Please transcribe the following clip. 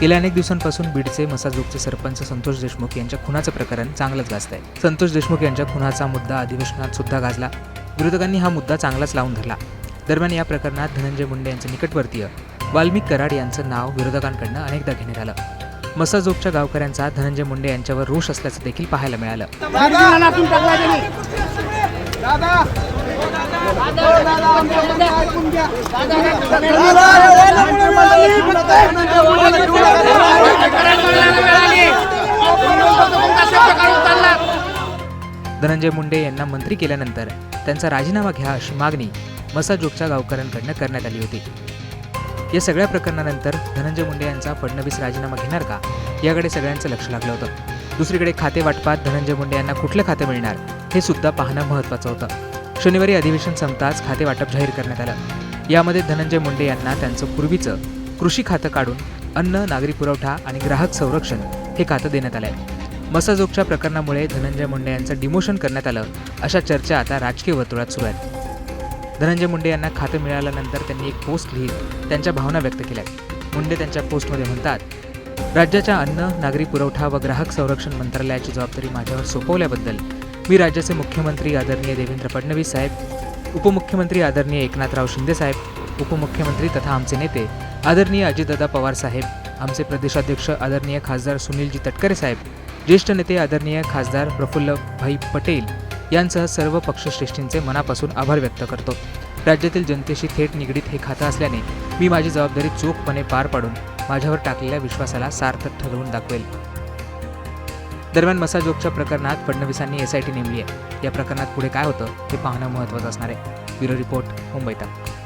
गेल्या अनेक दिवसांपासून बीडचे मसाजोगचे सरपंच संतोष देशमुख यांच्या खुनाचं प्रकरण चांगलंच गाजत आहे संतोष देशमुख यांच्या खुनाचा मुद्दा अधिवेशनात सुद्धा गाजला. विरोधकांनी हा मुद्दा चांगलाच लावून धरला. दरम्यान या प्रकरणात धनंजय मुंडे यांचं निकटवर्तीय वाल्मिक कराड यांचं नाव विरोधकांकडनं अनेकदा घेण्यात आलं. मसाजोगच्या गावकऱ्यांचा धनंजय मुंडे यांच्यावर रोष असल्याचं देखील पाहायला मिळालं. धनंजय मुंडे यांना मंत्री केल्यानंतर त्यांचा राजीनामा घ्या अशी मागणी मसाजोगच्या गावकऱ्यांकडनं करण्यात आली होती. या सगळ्या प्रकरणानंतर धनंजय मुंडे यांचा फडणवीस राजीनामा घेणार का? याकडे सगळ्यांचं लक्ष लागलं होतं. दुसरीकडे खाते वाटपात धनंजय मुंडे यांना कुठलं खाते मिळणार? हे सुद्धा पाहणं महत्त्वाचं होतं. शनिवारी अधिवेशन संपताच खाते वाटप जाहीर करण्यात आलं. यामध्ये धनंजय मुंडे यांना त्यांचं पूर्वीचं कृषी खातं काढून अन्न नागरी पुरवठा आणि ग्राहक संरक्षण हे खातं देण्यात आलं आहे मसाजोगच्या प्रकरणामुळे धनंजय मुंडे यांचं डिमोशन करण्यात आलं अशा चर्चा आता राजकीय वर्तुळात सुरू आहेत. धनंजय मुंडे यांना खातं मिळाल्यानंतर त्यांनी एक पोस्ट लिहित त्यांच्या भावना व्यक्त केल्या. मुंडे त्यांच्या पोस्टमध्ये म्हणतात राज्याच्या अन्न नागरी पुरवठा व ग्राहक संरक्षण मंत्रालयाची जबाबदारी माझ्यावर सोपवल्याबद्दल मी राज्याचे मुख्यमंत्री आदरणीय देवेंद्र फडणवीस साहेब उपमुख्यमंत्री आदरणीय एकनाथराव शिंदे साहेब उपमुख्यमंत्री तथा आमचे नेते आदरणीय अजितदादा पवार साहेब आमचे प्रदेशाध्यक्ष आदरणीय खासदार सुनीलजी तटकरे साहेब ज्येष्ठ नेते आदरणीय खासदार प्रफुल्लभाई पटेल यांसह सर्व पक्षश्रेष्ठींचे मनापासून आभार व्यक्त करतो. राज्यातील जनतेशी थेट निगडीत हे खातं असल्याने मी माझी जबाबदारी चोखपणे पार पाडून माझ्यावर टाकलेल्या विश्वासाला सार्थक ठरवून दाखवेल. दरम्यान मसाजोगच्या प्रकरणात फडणवीसांनी एस आय टी नेमली आहे. या प्रकरणात पुढे काय होतं हे पाहणं महत्त्वाचं असणार आहे. ब्युरो रिपोर्ट मुंबई तक.